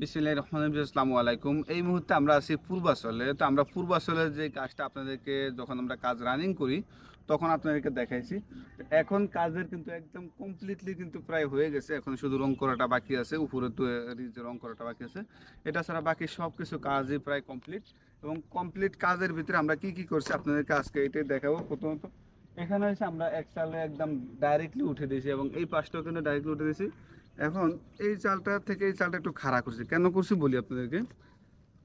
বিসমিল্লাহ রহমান আসসালামু আলাইকুম। এই মুহূর্তে আমরা আছি পূর্বাচলে। তো আমরা পূর্বাচলের যে কাজটা আপনাদেরকে যখন আমরা কাজ রানিং করি, তখন আপনাদেরকে দেখাইছি। এখন কাজের কিন্তু একদম কমপ্লিটলি কিন্তু প্রায় হয়ে গেছে। এখন শুধু রং করাটা বাকি আছে, উপরে তো রং করাটা বাকি আছে। এটা ছাড়া বাকি সব কিছু কাজই প্রায় কমপ্লিট এবং কমপ্লিট কাজের ভিতরে আমরা কি কি করছি আপনাদেরকে আজকে এটাই দেখাবো। প্রথমত, এখানে হচ্ছে আমরা এক চালে একদম ডাইরেক্টলি উঠে দিয়েছি এবং এই পাশটাও কিন্তু ডাইরেক্টলি উঠে দিয়েছি। এখন এই চালটা থেকে এই চালটা একটু খাড়া করছি। কেন করছি বলি আপনাদেরকে?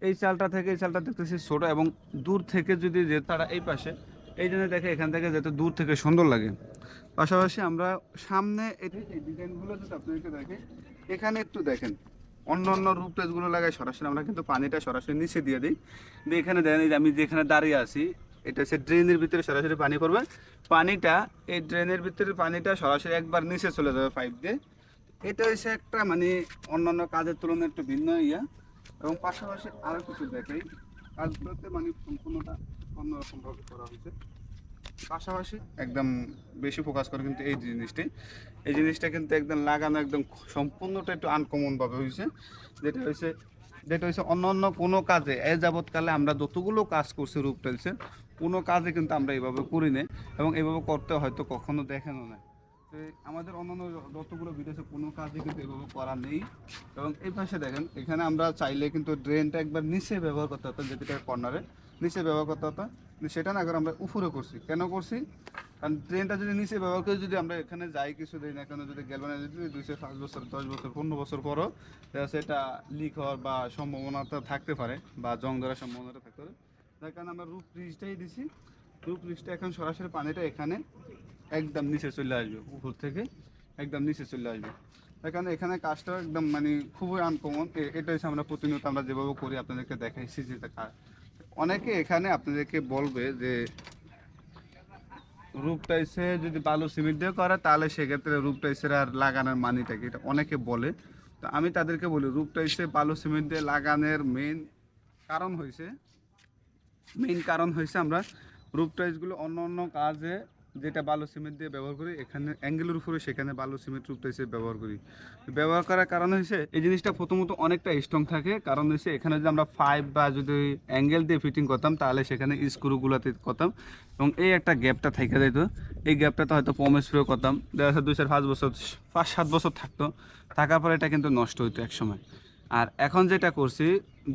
এই চালটা থেকে এই চালটা দেখতেছি ছোটো এবং দূর থেকে যদি যে তারা এই পাশে, এই জন্য দেখে এখান থেকে যাতে দূর থেকে সুন্দর লাগে। পাশাপাশি আমরা সামনে এই- ডিজাইনগুলো যদি আপনাদেরকে দেখে, এখানে একটু দেখেন, অন্য অন্য রূপ পেজগুলো লাগাই, সরাসরি আমরা কিন্তু পানিটা সরাসরি নিচে দিয়ে দিই। দিয়ে এখানে দেখেন এই আমি যেখানে দাঁড়িয়ে আছি, এটা হচ্ছে ড্রেনের ভিতরে সরাসরি পানি পড়বে। পানিটা, এই ড্রেনের ভিতরে পানিটা সরাসরি একবার নিচে চলে যাবে পাইপ দিয়ে। এটা হচ্ছে একটা মানে অন্যান্য কাজের তুলনায় একটু ভিন্ন ইয়া এবং পাশাপাশি আরও কিছু দেখাই। কাজগুলোতে মানে সম্পূর্ণটা অন্যরকমভাবে করা হয়েছে। পাশাপাশি একদম বেশি ফোকাস করে কিন্তু এই জিনিসটাই এই জিনিসটা কিন্তু একদম লাগানো একদম সম্পূর্ণটা একটু আনকমন ভাবে হয়েছে। যেটা হয়েছে যেটা হয়েছে অন্য অন্য কোনো কাজে এ যাবৎকালে আমরা যতগুলো কাজ করছি রূপ টেলছে কোনো কাজে কিন্তু আমরা এইভাবে করি না এবং এইভাবে করতে হয়তো কখনো দেখানো না তো আমাদের অন্যান্য যতগুলো বিদেশে কোনো কাজে কিন্তু এভাবে করা নেই। এবং এই পাশে দেখেন, এখানে আমরা চাইলে কিন্তু ড্রেনটা একবার নিচে ব্যবহার করতে হতো যেটা কর্নারে। নিচে ব্যবহার করতে হতো কিন্তু সেটা না করে আমরা উপরে করছি। কেন করছি? কারণ ট্রেনটা যদি নিচে ব্যবহার করে যদি আমরা এখানে যাই কিছু দিই না কেন যদি গেলবানে যদি দুইশো পাঁচ বছর, দশ বছর, পনেরো বছর পরও এটা লিক হওয়ার বা সম্ভাবনাটা থাকতে পারে বা জং ধরার সম্ভাবনাটা থাকতে পারে। যার কারণে আমরা রূপ ব্রিজটাই দিছি। রূপ ব্রিজটা এখন সরাসরি পানিটা এখানে একদম নিচে চলে আসবে, উপর থেকে একদম নিচে চলে আসবে। কারণে এখানে কাজটা একদম মানে খুবই আনকমন এটা হচ্ছে আমরা প্রতিনিয়ত আমরা যেভাবে করি, আপনাদেরকে দেখাইছি যে এটা কাজ। অনেকে এখানে আপনাদেরকে বলবে যে রূপ টাইসে যদি বালু সিমেন্ট দিয়ে করে, তাহলে সেক্ষেত্রে রূপ টাইসের আর লাগানোর মানিটা কি? এটা অনেকে বলে। তো আমি তাদেরকে বলি রূপ টাইসে বালু সিমেন্ট দিয়ে লাগানোর মেইন কারণ হয়েছে মেইন কারণ হয়েছে আমরা রূপ টাইসগুলো অন্য অন্য কাজে যেটা বালু সিমেন্ট দিয়ে ব্যবহার করি, এখানে অ্যাঙ্গেলের উপরে সেখানে বালু সিমেন্ট রূপ টাইসে ব্যবহার করি। ব্যবহার করার কারণ হয়েছে এই জিনিসটা প্রথমত অনেকটা স্ট্রং থাকে। কারণ হচ্ছে এখানে যদি আমরা ফাইভ বা যদি অ্যাঙ্গেল দিয়ে ফিটিং করতাম, তাহলে সেখানে স্ক্রুগুলোতে করতাম। এবং এই একটা গ্যাপটা থেকে যেত এই গ্যাপটাতে হয়তো পম স্প্রে করতাম। দেখা যাচ্ছে দুই চার, পাঁচ বছর, পাঁচ, সাত বছর থাকতো। থাকার পরে এটা কিন্তু নষ্ট হইতো এক সময় আর এখন যেটা করছি,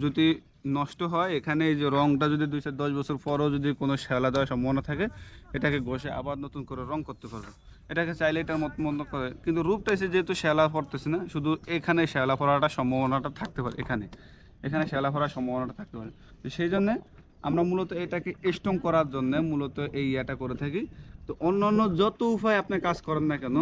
যদি নষ্ট হয়। এখানে এই যে রংটা যদি দুই চার দশ বছর পরও যদি কোনো শ্যালা দেওয়ার সম্ভাবনা থাকে, এটাকে ঘষে আবার নতুন করে রং করতে পারবে। এটাকে চাইলে এটার মত মতো করে। কিন্তু রূপটা এসে যেহেতু শ্যালা পড়তেছে না, শুধু এখানে শ্যালা পড়াটা সম্ভাবনাটা থাকতে পারে, এখানে। এখানে শ্যালা পড়ার সম্ভাবনাটা থাকতে পারে। তো সেই জন্যে আমরা মূলত এটাকে স্ট্রং করার জন্য মূলত এই ইয়াটা করে থাকি। তো অন্য অন্য যত উপায় আপনি কাজ করেন না কেন,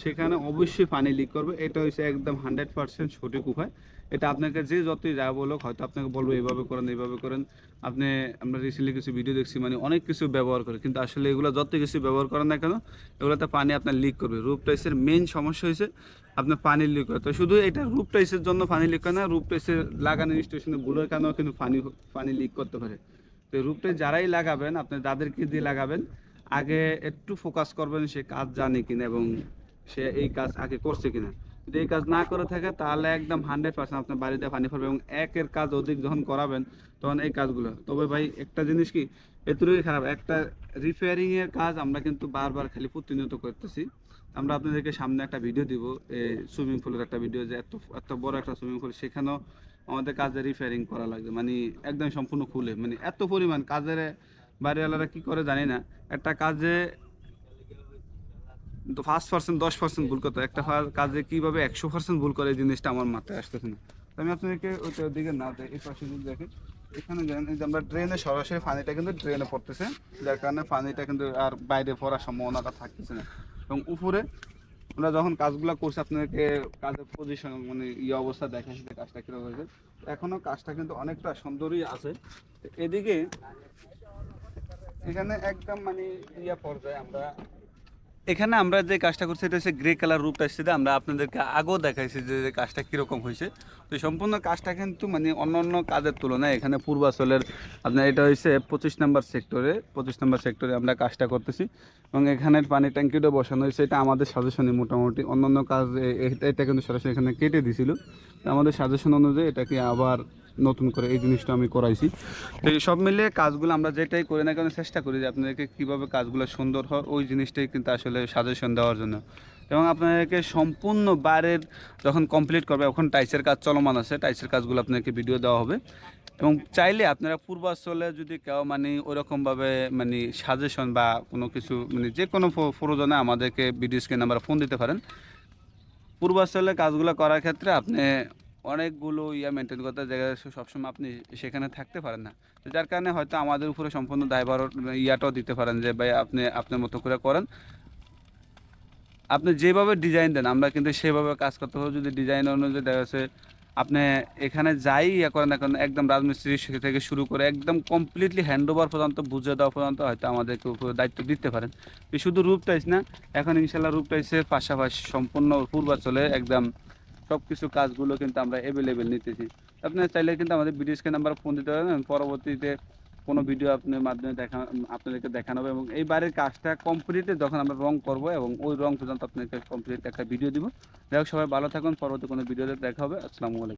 সেখানে অবশ্যই পানি লিক করবে। এটা হচ্ছে একদম হান্ড্রেড পার্সেন্ট সঠিক উপায়। এটা আপনাকে যে যতই যা বলুক, হয়তো আপনাকে বলব, এইভাবে করেন এইভাবে করেন। আপনি, আমরা রিসেন্টলি কিছু ভিডিও দেখছি মানে অনেক কিছু ব্যবহার করে। কিন্তু আসলে এগুলো যত কিছু ব্যবহার করেন না কেন, এগুলোতে পানি আপনার লিক করবে। রূপ টাইসের মেইন সমস্যা হয়েছে আপনার পানি লিক করে। তো শুধু এটা রূপ টাইসের জন্য পানি লিক করে না রূপ টাইসের লাগানো স্টেশনে ভুলের কারণেও কিন্তু পানি পানি লিক করতে পারে। তো রূপটা যারাই লাগাবেন, আপনি যাদেরকে দিয়ে লাগাবেন। আগে একটু ফোকাস করবেন সে কাজ জানে কিনা এবং সে এই কাজ আগে করছে কিনা। যদি এই কাজ না করে থাকে, তাহলে একদম হান্ড্রেড পার্সেন্ট আপনার বাড়িতে পানি পড়বে এবং একের কাজ অধিক যখন করাবেন, তখন এই কাজগুলো। তবে ভাই, একটা জিনিস কি? এতটুকুই খারাপ। একটা রিপেয়ারিংয়ের কাজ আমরা কিন্তু বারবার খালি প্রতিনিয়ত করতেছি। আমরা আপনাদেরকে সামনে একটা ভিডিও দিব, এই সুইমিং পুলের একটা ভিডিও যে এত এত বড় একটা সুইমিং পুল সেখানেও আমাদের কাজে রিপেয়ারিং করা লাগবে। মানে একদম সম্পূর্ণ খুলে। মানে এত পরিমাণ কাজের বাড়িওয়ালারা কি করে জানি না? একটা কাজে তো ফার্স্ট পার্সেন্ট দশ পার্সেন্ট ভুল করতো। একটা কাজে কীভাবে একশো পার্সেন্ট ভুল করে এই জিনিসটা আমার মাথায় আসতেছে না। আমি আপনাদেরকে ওইটার দিকে না দেয় এই পাশে যদি দেখেন, এখানে যে আমরা ড্রেনে সরাসরি পানিটা কিন্তু ড্রেনে পড়তেছে। যার কারণে পানিটা কিন্তু আর বাইরে পড়ার সম্ভাবনাটা থাকতেছে না। এবং উপরে আমরা যখন কাজগুলো করছি, আপনাদেরকে কাজের পজিশন মানে ইয়ে অবস্থা দেখেন যে কাজটা কীরকম হয়েছে। এখনও কাজটা কিন্তু অনেকটা সুন্দরই আছে। এদিকে এখানে একদম মানে ইয়া পর্যায়ে আমরা এখানে আমরা যে কাজটা করছি, এটা হচ্ছে গ্রে কালার রূপটা এসেছে। আমরা আপনাদেরকে আগেও দেখাইছি যে কাজটা কীরকম হয়েছে। তো সম্পূর্ণ কাজটা কিন্তু মানে অন্য অন্য কাজের তুলনায় এখানে পূর্বাচলের আপনার এটা হয়েছে পঁচিশ নম্বর সেক্টরে পঁচিশ নম্বর সেক্টরে আমরা কাজটা করতেছি। এবং এখানের পানি ট্যাঙ্কিটা বসানো হয়েছে। এটা আমাদের সাজেশনে মোটামুটি অন্য অন্য কাজ এটা কিন্তু সরাসরি এখানে কেটে দিছিল। আমাদের সাজেশন অনুযায়ী এটাকে আবার নতুন করে এই জিনিসটা আমি করাইছি। তো সব মিলিয়ে কাজগুলো আমরা যেটাই করি না কেন চেষ্টা করি যে আপনাদেরকে কীভাবে কাজগুলো সুন্দর হয়, ওই জিনিসটাই কিন্তু আসলে সাজেশন দেওয়ার জন্য। এবং আপনাদেরকে সম্পূর্ণ বাইরের যখন কমপ্লিট করবে, এখন টাইসের কাজ চলমান আছে টাইসের কাজগুলো আপনাদেরকে ভিডিও দেওয়া হবে। এবং চাইলে আপনারা পূর্বাঞ্চলে যদি কেউ মানে ওরকমভাবে মানে সাজেশন বা কোনো কিছু মানে যে কোনো প্রয়োজনে আমাদেরকে ভিডিও স্ক্রিন নাম্বার ফোন দিতে পারেন। পূর্বাঞ্চলে কাজগুলো করার ক্ষেত্রে আপনি অনেকগুলো ইয়া মেনটেন করতে জায়গা সবসময় আপনি সেখানে থাকতে পারেন না। তো যার কারণে হয়তো আমাদের উপরে সম্পূর্ণ দায়ভার ইয়াটাও দিতে পারেন যে, ভাই, আপনি, আপনার মতো করে করেন। আপনি যেভাবে ডিজাইন দেন, আমরা কিন্তু সেভাবে কাজ করতে হবে যদি ডিজাইন অনুযায়ী দেখা যাচ্ছে আপনি এখানে যাই ইয়া করেন এখন একদম রাজমিস্ত্রি থেকে শুরু করে একদম কমপ্লিটলি হ্যান্ড ওভার পর্যন্ত বুঝে দেওয়া পর্যন্ত হয়তো আমাদেরকে উপরে দায়িত্ব দিতে পারেন। শুধু রূপ টাইস না, এখন ইনশাল্লাহ রূপ টাইসের পাশাপাশি সম্পূর্ণ পূর্বাচলে একদম সব কিছু কাজগুলো কিন্তু আমরা অ্যাভেলেবেল নিতেছি। আপনি চাইলে কিন্তু আমাদের বিডিএসকে নাম্বার ফোন দিতে পারেন, পরবর্তীতে কোনো ভিডিও আপনার মাধ্যমে দেখা, আপনাদেরকে দেখানো হবে এবং এই বাড়ির কাজটা কমপ্লিটে যখন আমরা রং করব এবং ওই রং পর্যন্ত আপনাদেরকে কমপ্লিট একটা ভিডিও দিব। যাই হোক, সবাই ভালো থাকুন, পরবর্তী কোনো ভিডিওতে দেখা হবে। আসসালামু আলাইকুম।